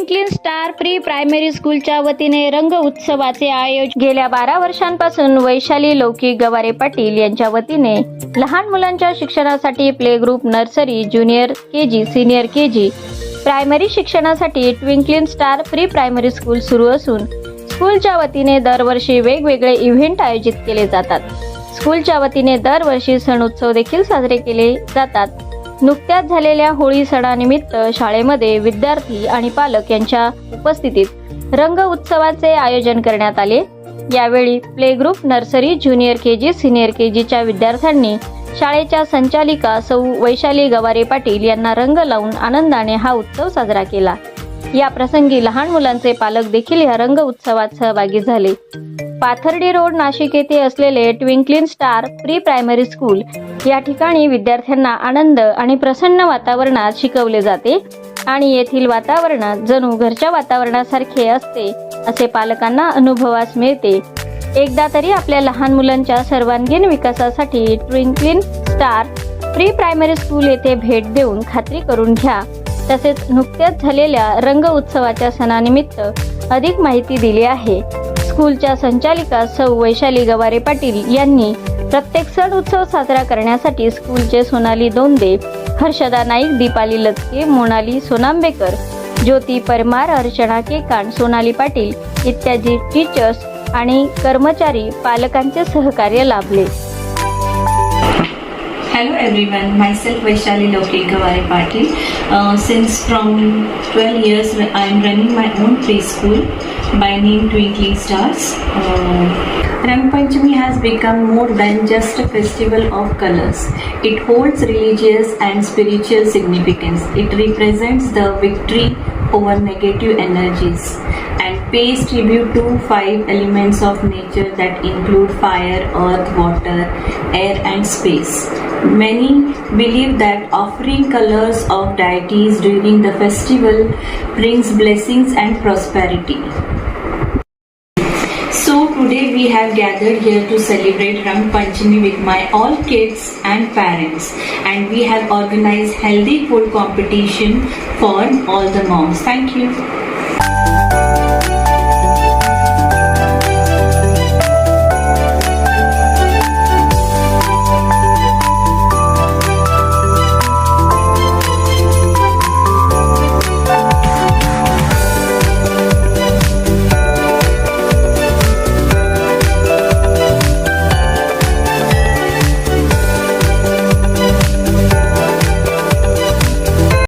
Franklin star pre primary स्कूलच्या वतीने रंग उत्सवाचे आयोजन गेल्या बारा वर्षांपासून वैशाली लौकिक गवारे पाटील यांच्या वतीने लहान मुलांच्या शिक्षणासाठी play group nursery junior K G senior K G. Primary शिक्षणासाठी twinkling star pre primary school सुरू असून स्कूलच्या वतीने दरवर्षी वेगवेगळे इव्हेंट आयोजित केले जातात. स्कूलच्या वतीने दरवर्षी सण उत्सव देखील साजरे केले जातात. नुकत्याच झालेल्या होळी सणानिमित्त शाळेमध्ये विद्यार्थी आणि पालक यांच्या उपस्थितीत रंग उत्सवाचे आयोजन करण्यात आले. यावेळी play group nursery junior K G senior K जीच्या विद्यार्थ्यांनी शाळेच्या संचालिका सौ वैशाली गवारे पाटील यांना रंग लावून आनंदाने हा उत्सव साजरा केला. या प्रसंगी लहान मुलांचे पालक देखील या रंग उत्सवात सहभागी झाले. पाथर्डी रोड नाशिक येथे असलेले twinkling star pre primary school या ठिकाणी विद्यार्थ्यांना आनंद आणि प्रसन्न वातावरणात शिकवले जाते आणि येथील वातावरण जणू घरच्या वातावरणासारखे असते असे पालकांना अनुभवास मिळते. एकदा तरी आपल्या लहान मुलांच्या सर्वांगीण विकासासाठी twinkling star pre primary school येथे भेट देऊन खात्री करून घ्या. तसेच नुकत्याच झालेल्या रंग उत्सवाच्या सणानिमित्त अधिक माहिती दिली आहे. स्कूलच्या संचालिका सौ. वैशाली गवारे पाटील यांनी प्रत्येक सण उत्सव साजरा करण्यासाठी स्कूलचे सोनाली दोंदे हर्षदा नाईक दीपाली लचके मोनाली सोनांबेकर ज्योती परमार अर्चना केकाण सोनाली पाटील इत्यादी टीचर्स आणि कर्मचारी पालकांचे सहकार्य लाभले. Hello everyone, myself Vaishali Loke Gaware Patil. Uh, since from 12 years, I am running my own preschool by name Twinkling Stars. Uh, Rang Panchami has become more than just a festival of colors. It holds religious and spiritual significance. It represents the victory over negative energies and pays tribute to five elements of nature that include fire, earth, water, air, and space. Many believe that offering colors of deities during the festival brings blessings and prosperity. So today we have gathered here to celebrate Rang Panchami with my all kids and parents and we have organized healthy food competition for all the moms. Thank you.